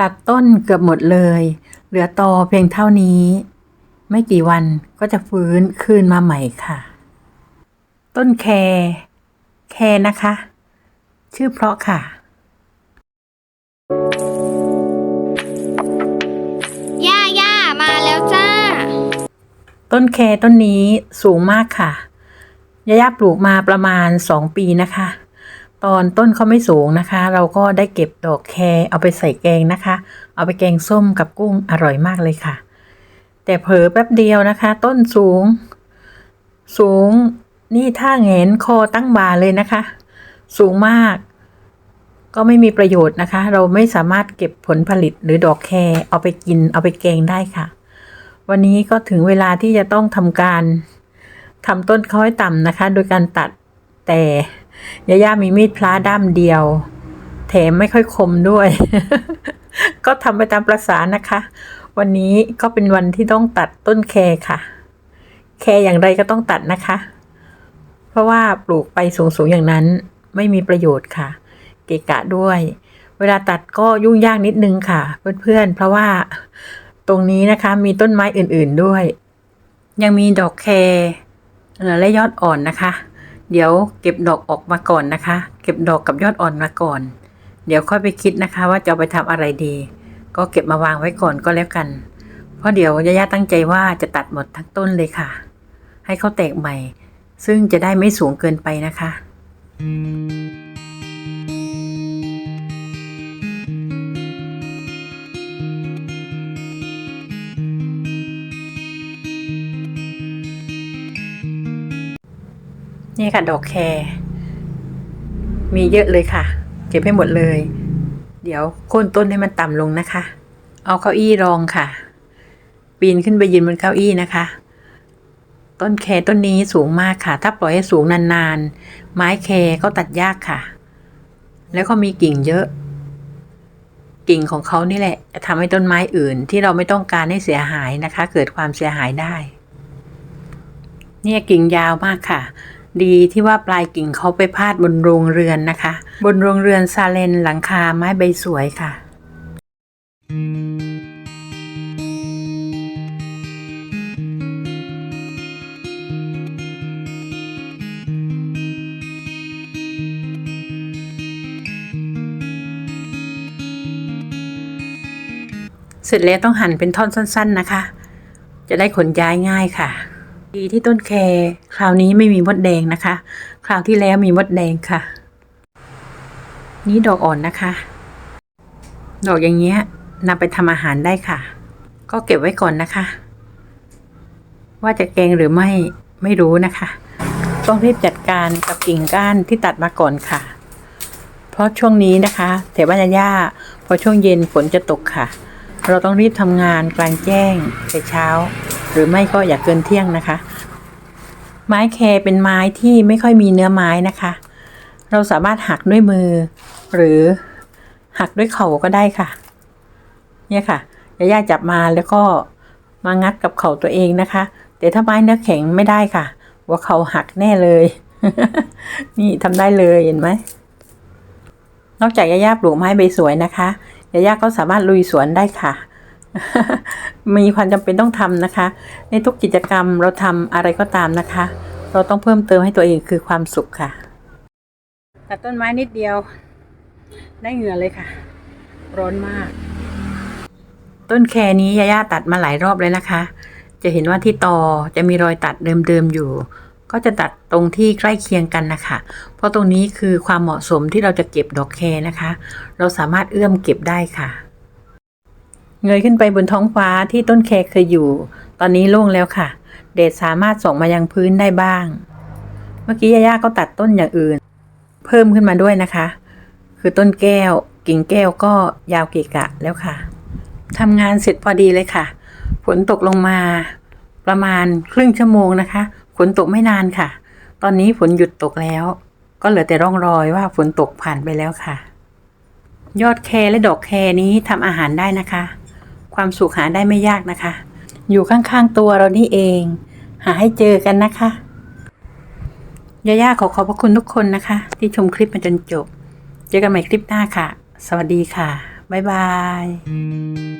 ตัดต้นเกือบหมดเลย เหลือตอเพียงเท่านี้ ไม่กี่วันก็จะฟื้นคืนมาใหม่ค่ะ ต้นแครแครนะคะ ชื่อเพราะค่ะ ย่าย่ามาแล้วจ้า ต้นแครต้นนี้สูงมากค่ะยาย่าปลูกมาประมาณสองปีนะคะ ตอนต้นเขาไม่สูงนะคะ เราก็ได้เก็บดอกแครเอาไปใส่แกงนะคะ เอาไปแกงส้มกับกุ้งอร่อยมากเลยค่ะ แต่เผลอแป๊บเดียวนะคะ ต้นสูง สูงนี่ถ้าแงนคอตั้งบาเลยนะคะ สูงมาก ก็ไม่มีประโยชน์นะคะ เราไม่สามารถเก็บผลผลิตหรือดอกแครเอาไปกินเอาไปแกงได้ค่ะ วันนี้ก็ถึงเวลาที่จะต้องทำการทำต้นเขาให้ต่ำนะคะ โดยการตัดแต่ ยาย่ามีมีดพลาด้ามเดียว แถมไม่ค่อยคมด้วย ก็ทำไปตามประสานะคะ วันนี้ก็เป็นวันที่ต้องตัดต้นแครค่ะ แครอย่างไรก็ต้องตัดนะคะ เพราะว่าปลูกไปสูงๆอย่างนั้นไม่มีประโยชน์ค่ะ เกะกะด้วย เวลาตัดก็ยุ่งยากนิดนึงค่ะ เพื่อนๆ เพราะว่าตรงนี้นะคะมีต้นไม้อื่นๆด้วย ยังมีดอกแครเอ่อและยอดอ่อนนะคะ เดี๋ยวเก็บดอกออกมาก่อนนะคะ เก็บดอกกับยอดอ่อนมาก่อน เดี๋ยวค่อยไปคิดนะคะ ว่าจะเอาไปทำอะไรดี ก็เก็บมาวางไว้ก่อนก็แล้วกัน เพราะเดี๋ยวยาย่าตั้งใจว่าจะตัดหมดทั้งต้นเลยค่ะ ให้เขาแตกใหม่ ซึ่งจะได้ไม่สูงเกินไปนะคะ นี่ค่ะดอกแครมีเยอะเลยค่ะ เก็บให้หมดเลย เดี๋ยวโค่นต้นให้มันต่ำลงนะคะ เอาเก้าอี้รองค่ะ ปีนขึ้นไปยืนบนเก้าอี้นะคะ ต้นแครต้นนี้สูงมากค่ะ ถ้าปล่อยให้สูงนานๆ ไม้แครก็ตัดยากค่ะ แล้วก็มีกิ่งเยอะ กิ่งของเขานี่แหละจะทำให้ต้นไม้อื่น ที่เราไม่ต้องการให้เสียหายนะคะ เกิดความเสียหายได้ เนี่ยกิ่งยาวมากค่ะ ดีที่ว่าปลายกิ่งเขาไปพาดบนโรงเรือนนะคะ บนโรงเรือนซาเลนหลังคาไม้ใบสวยค่ะเสร็จแล้วต้องหั่นเป็นท่อนสั้น ๆนะคะ จะได้ขนย้ายง่ายค่ะ ดีที่ต้นแครคราวนี้ไม่มีมดแดงนะคะ คราวที่แล้วมีมดแดงค่ะ นี่ดอกอ่อนนะคะ ดอกอย่างเงี้ยนำไปทำอาหารได้ค่ะ ก็เก็บไว้ก่อนนะคะ ว่าจะแกงหรือไม่ไม่รู้นะคะ ต้องรีบจัดการกับกิ่งก้านที่ตัดมาก่อนค่ะ เพราะช่วงนี้นะคะแถวบ้านย่าพอช่วงเย็นฝนจะตกค่ะ เราต้องรีบทำงานกลางแจ้งแต่เช้า หรือไม่ก็อย่าเกินเที่ยงนะคะ ไม้แครเป็นไม้ที่ไม่ค่อยมีเนื้อไม้นะคะ เราสามารถหักด้วยมือ หรือหักด้วยเข่าก็ได้ค่ะ เนี่ยค่ะย่าๆจับมาแล้วก็มางัดกับเข่าตัวเองนะคะ แต่ถ้าไม้เนื้อแข็งไม่ได้ค่ะหัว่าเข่าหักแน่เลย นี่ทำได้เลยเห็นไหมนอกจากย่าๆปลูกไม้ใบสวยนะคะย่าๆก็สามารถลุยสวนได้ค่ะ มีความจำเป็นต้องทำนะคะ ในทุกกิจกรรมเราทำอะไรก็ตามนะคะ เราต้องเพิ่มเติมให้ตัวเองคือความสุขค่ะตัดต้นไม้นิดเดียว ได้เหงื่อเลยค่ะ ร้อนมาก ต้นแครนี้ย่าๆตัดมาหลายรอบเลยนะคะ จะเห็นว่าที่ตอจะมีรอยตัดเดิมๆอยู่ ก็จะตัดตรงที่ใกล้เคียงกันนะคะ เพราะตรงนี้คือความเหมาะสมที่เราจะเก็บดอกแครนะคะ เราสามารถเอื้อมเก็บได้ค่ะ เงยขึ้นไปบนท้องฟ้าที่ต้นแคเคยอยู่ ตอนนี้โล่งแล้วค่ะ เดชสามารถส่งมายังพื้นได้บ้าง เมื่อกี้ย่าๆก็ตัดต้นอย่างอื่น เพิ่มขึ้นมาด้วยนะคะ คือต้นแก้ว กิ่งแก้วก็ยาวเกะกะแล้วค่ะทำงานเสร็จพอดีเลยค่ะ ฝนตกลงมา ประมาณครึ่งชั่วโมงนะคะฝนตกไม่นานค่ะ ตอนนี้ฝนหยุดตกแล้ว ก็เหลือแต่ร่องรอยว่าฝนตกผ่านไปแล้วค่ะ ยอดแคและดอกแคนี้ทำอาหารได้นะคะ ความสุขหาได้ไม่ยากนะคะ อยู่ข้างๆตัวเรานี่เอง หาให้เจอกันนะคะย่าย่าขอขอบพระคุณทุกคนนะคะ ที่ชมคลิปมาจนจบ เจอกันใหม่คลิปหน้าค่ะ สวัสดีค่ะ บ๊ายบาย